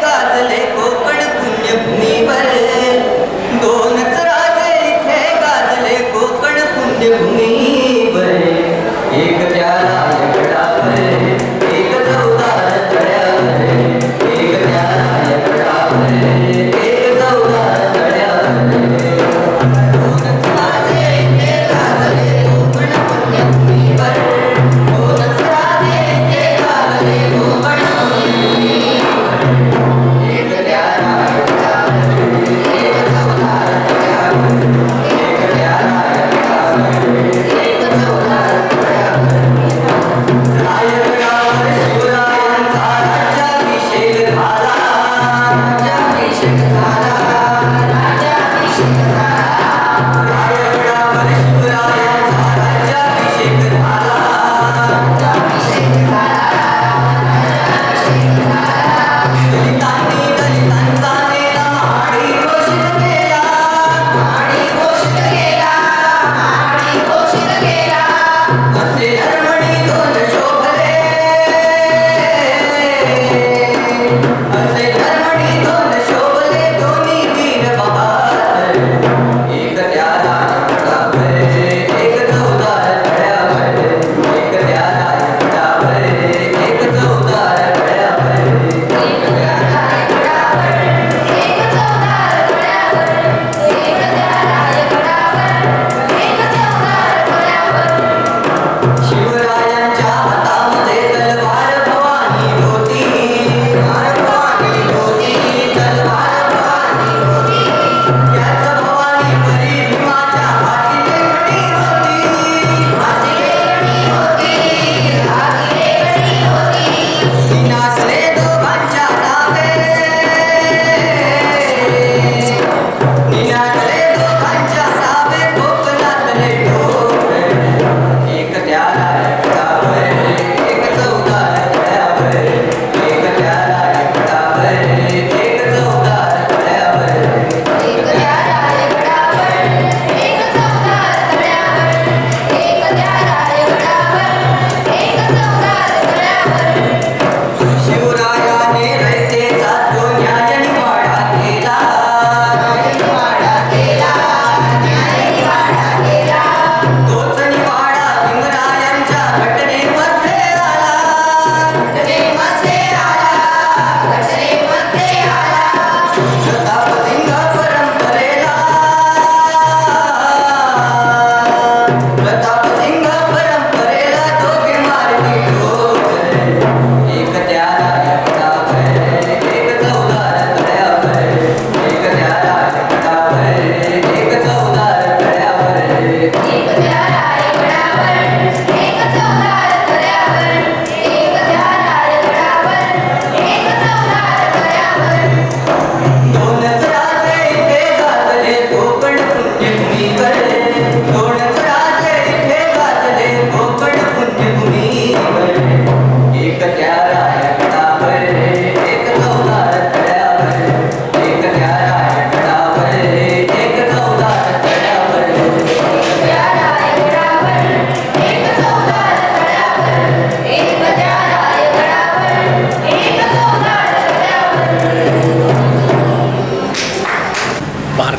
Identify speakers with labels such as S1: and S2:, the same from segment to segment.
S1: गाजले कोकण
S2: पुण्यभूमी.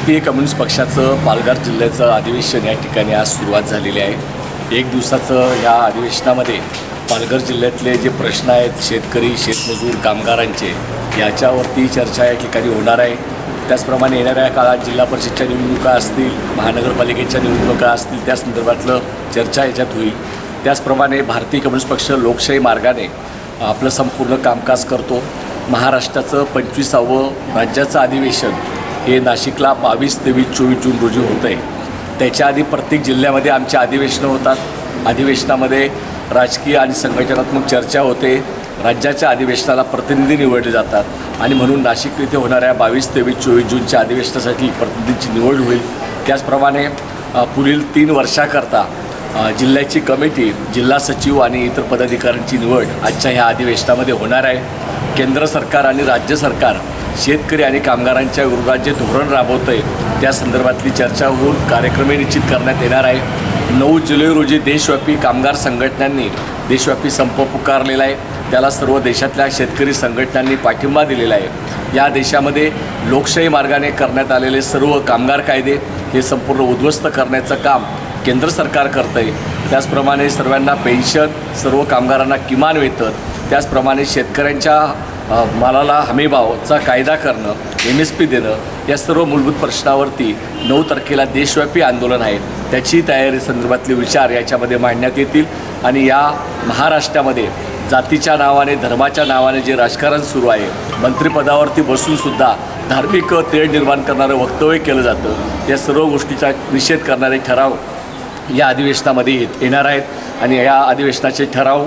S3: भारतीय कम्युनिस्ट पक्षाचं पालघर जिल्ह्याचं अधिवेशन या ठिकाणी आज सुरुवात झालेली आहे. एक दिवसाचं या अधिवेशनामध्ये पालघर जिल्ह्यातले जे प्रश्न आहेत शेतकरी शेतमजूर कामगारांचे याच्यावरती चर्चा या ठिकाणी होणार आहे. त्याचप्रमाणे येणाऱ्या काळात जिल्हा परिषदच्या निवडणुका असतील महानगरपालिकेच्या निवडणुका असतील त्या संदर्भातलं चर्चा याच्यात होईल. त्याचप्रमाणे भारतीय कम्युनिस्ट पक्ष लोकशाही मार्गाने आपलं संपूर्ण कामकाज करतो. महाराष्ट्राचं पंचवीसावं राज्याचं अधिवेशन हे नाशिकला बावीस तेवीस चोवीस जून रोजी होतं आहे त्याच्या आधी प्रत्येक जिल्ह्यामध्ये आमच्या अधिवेशनं होतात. अधिवेशनामध्ये राजकीय आणि संघटनात्मक चर्चा होते. राज्याच्या अधिवेशनाला प्रतिनिधी निवडले जातात आणि म्हणून नाशिक येथे होणाऱ्या बावीस तेवीस चोवीस जूनच्या अधिवेशनासाठी प्रतिनिधीची निवड होईल. त्याचप्रमाणे पुढील तीन वर्षाकरता जिल्ह्याची कमिटी जिल्हा सचिव आणि इतर पदाधिकाऱ्यांची निवड आजच्या ह्या अधिवेशनामध्ये होणार आहे. केंद्र सरकार आणि राज्य सरकार शेतकरी आणि कामगारांच्या विरोधात जे धोरण राबवत आहे त्या संदर्भातली चर्चा होऊन कार्यक्रमही निश्चित करण्यात येणार आहे. नऊ जुलै रोजी देशव्यापी कामगार संघटनांनी देशव्यापी संप पुकारलेला आहे. त्याला सर्व देशातल्या शेतकरी संघटनांनी पाठिंबा दिलेला आहे. या देशामध्ये लोकशाही मार्गाने करण्यात आलेले सर्व कामगार कायदे हे संपूर्ण उद्ध्वस्त करण्याचं काम केंद्र सरकार करतं आहे त्याचप्रमाणे सर्वांना पेन्शन सर्व कामगारांना किमान वेतन त्याचप्रमाणे शेतकऱ्यांच्या मालाला हमीभावचा कायदा करणं एम एस पी देणं या सर्व मूलभूत प्रश्नावरती नऊ तारखेला देशव्यापी आंदोलन आहे. त्याची तयारी संदर्भातले विचार याच्यामध्ये मांडण्यात येतील आणि या महाराष्ट्रामध्ये जातीच्या नावाने धर्माच्या नावाने जे राजकारण सुरू आहे मंत्रिपदावरती बसूनसुद्धा धार्मिक तेढ निर्माण करणारं वक्तव्य केलं जातं. या सर्व गोष्टीचा निषेध करणारे ठराव या अधिवेशनामध्ये येत येणार आहेत. आणि या अधिवेशनाचे ठराव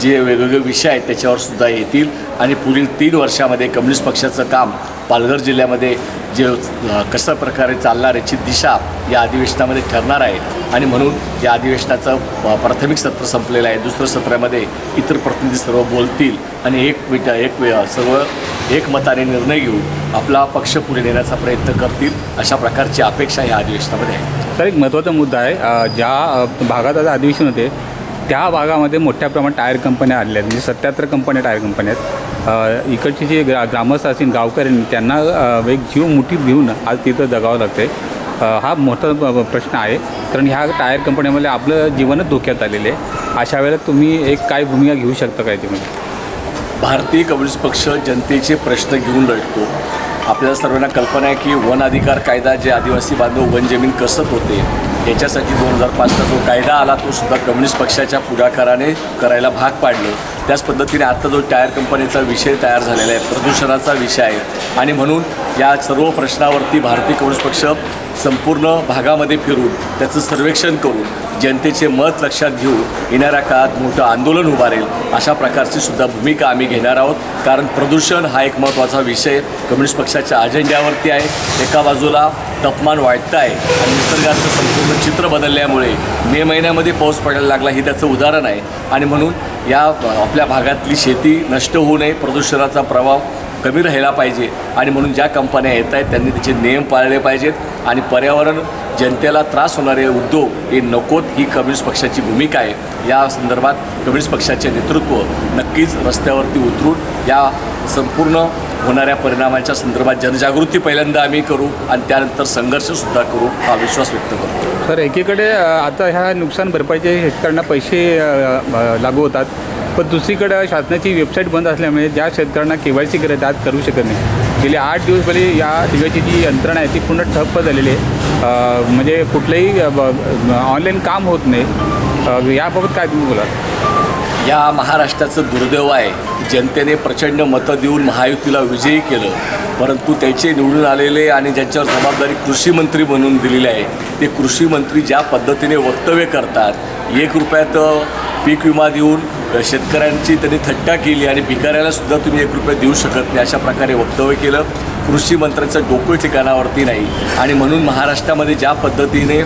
S3: जे वेगवेगळे विषय आहेत त्याच्यावर सुद्धा येतील. आणि पुढील तीन वर्षामध्ये कम्युनिस्ट पक्षाचं काम पालघर जिल्ह्यामध्ये जे कशा कसं प्रकारे चालणार याची दिशा या अधिवेशनामध्ये ठरणार आहे. आणि म्हणून या अधिवेशनाचं प्राथमिक सत्र संपलेलं आहे. दुसऱ्या सत्रामध्ये इतर प्रतिनिधी सर्व बोलतील आणि एक मिट एक सर्व एकमताने निर्णय घेऊन आपला पक्ष पुढे नेण्याचा प्रयत्न करतील अशा प्रकारची अपेक्षा या अधिवेशनामध्ये आहे.
S4: तर एक महत्त्वाचा मुद्दा आहे. ज्या भागात आता अधिवेशन होते त्या भागामध्ये मोठ्या प्रमाणात टायर कंपन्या आलेल्या आहेत. म्हणजे सत्याहत्तर कंपन्या टायर कंपन्या आहेत. इकडचे जे ग्रा ग्रामस्थ असतील गावकऱ्यांनी त्यांना एक जीव मुठी घेऊन आज तिथं जगावं लागते हा मोठा प्रश्न आहे. कारण ह्या टायर कंपन्यामध्ये आपलं जीवनच धोक्यात आलेलं आहे. अशा वेळेला तुम्ही एक काय भूमिका घेऊ शकता काय तुम्ही
S3: भारतीय कम्युनिस्ट पक्ष जनतेचे प्रश्न घेऊन लढतो. आपल्याला सर्वांना कल्पना आहे की वन अधिकार कायदा जे आदिवासी बांधव वन जमीन कसत होते याच्यासाठी दोन हजार पाचचा जो कायदा आला तो सुद्धा कम्युनिस्ट पक्षाच्या पुढाकाराने करायला भाग पाडले. त्याच पद्धतीने आता जो टायर कंपनीचा विषय तयार झालेला आहे प्रदूषणाचा विषय आहे. आणि म्हणून या सर्व प्रश्नावरती भारतीय कम्युनिस्ट पक्ष संपूर्ण भागामध्ये फिरून त्याचं सर्वेक्षण करून जनतेचे मत लक्षात घेऊन येणाऱ्या काळात मोठं आंदोलन उभारेल अशा प्रकारची सुद्धा भूमिका आम्ही घेणार आहोत. कारण प्रदूषण हा एक महत्त्वाचा विषय कम्युनिस्ट पक्षाच्या अजेंड्यावरती आहे. एका बाजूला तापमान वाढतं आहे आणि निसर्गाचं संपूर्ण चित्र बदलल्यामुळे मे महिन्यामध्ये पाऊस पडायला लागला हे त्याचं उदाहरण आहे. आणि म्हणून या आपल्या भागातली शेती नष्ट होऊ नये प्रदूषणाचा प्रभाव कमी राहिला पाहिजे. आणि म्हणून ज्या कंपन्या येत आहेत त्यांनी त्याचे नियम पाळले पाहिजेत. आणि पर्यावरण जनतेला त्रास होणारे उद्योग हे नकोत ही कम्युनिस्ट पक्षाची भूमिका आहे. या संदर्भात कम्युनिस्ट पक्षाचे नेतृत्व नक्कीच रस्त्यावरती उतरून या संपूर्ण होणाऱ्या परिणामाच्या संदर्भात जनजागृती पहिल्यांदा आम्ही करू आणि त्यानंतर संघर्षसुद्धा करू हा विश्वास व्यक्त करतो.
S4: तर एकीकडे आता ह्या नुकसान भरपाईचे शेतकऱ्यांना पैसे लागू होतात. पण दुसरीकडे शासनाची वेबसाईट बंद असल्यामुळे ज्या शेतकऱ्यांना के वाय सी करत आज करू शकत नाही. गेले आठ दिवस पहिले या सगळ्याची जी यंत्रणा आहे ती पूर्ण ठप्प झालेली आहे. म्हणजे कुठलंही ऑनलाईन काम होत नाही. याबाबत काय तुम्ही बोला
S3: या महाराष्ट्राचं दुर्दैव आहे जनतेने प्रचंड मतं देऊन महायुतीला विजयी केलं. परंतु त्याचे निवडून आलेले आणि ज्यांच्यावर जबाबदारी कृषी मंत्री म्हणून दिलेली आहे ते कृषी मंत्री ज्या पद्धतीने वक्तव्य करतात एक रुपयात पीक विमा देऊन शेतकऱ्यांची त्यांनी थट्टा केली आणि भिकाऱ्याला सुद्धा तुम्ही एक रुपये देऊ शकत नाही अशा प्रकारे वक्तव्य केलं. कृषी मंत्र्यांचं डोकं ठिकाणावरती नाही. आणि म्हणून महाराष्ट्रामध्ये ज्या पद्धतीने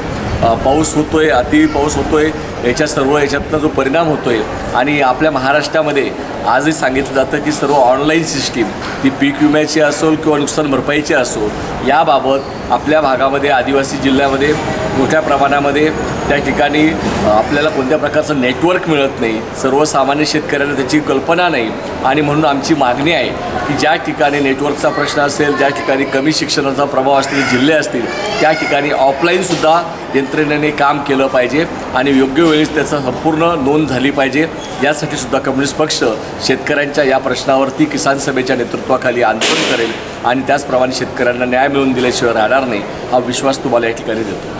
S3: पाऊस होतो आहे अति पाऊस होतो आहे याच्या सर्व याच्यातनं जो परिणाम होतो आहे आणि आपल्या महाराष्ट्रामध्ये आजही सांगितलं जातं की सर्व ऑनलाईन सिस्टीम ती पीक विम्याची असो किंवा नुकसान भरपाईची असो याबाबत आपल्या भागामध्ये आदिवासी जिल्ह्यामध्ये मोठ्या प्रमाणामध्ये त्या ठिकाणी आपल्याला कोणत्या प्रकारचं नेटवर्क मिळत नाही. सर्वसामान्य शेतकऱ्यांना त्याची कल्पना नाही. आणि म्हणून आमची मागणी आहे की ज्या ठिकाणी नेटवर्कचा प्रश्न असेल ज्या ठिकाणी कमी शिक्षणाचा प्रभाव असतील जिल्हे असतील त्या ठिकाणी ऑफलाईनसुद्धा यंत्रणेने काम केलं पाहिजे आणि योग्य वेळेस त्याचं संपूर्ण नोंद झाली पाहिजे. यासाठी सुद्धा कम्युनिस्ट पक्ष शेतकऱ्यांच्या या प्रश्नावरती किसान सभेच्या नेतृत्वाखाली आंदोलन करेल आणि त्याचप्रमाणे शेतकऱ्यांना न्याय मिळवून दिल्याशिवाय राहणार नाही हा विश्वास तुम्हाला या ठिकाणी देतो.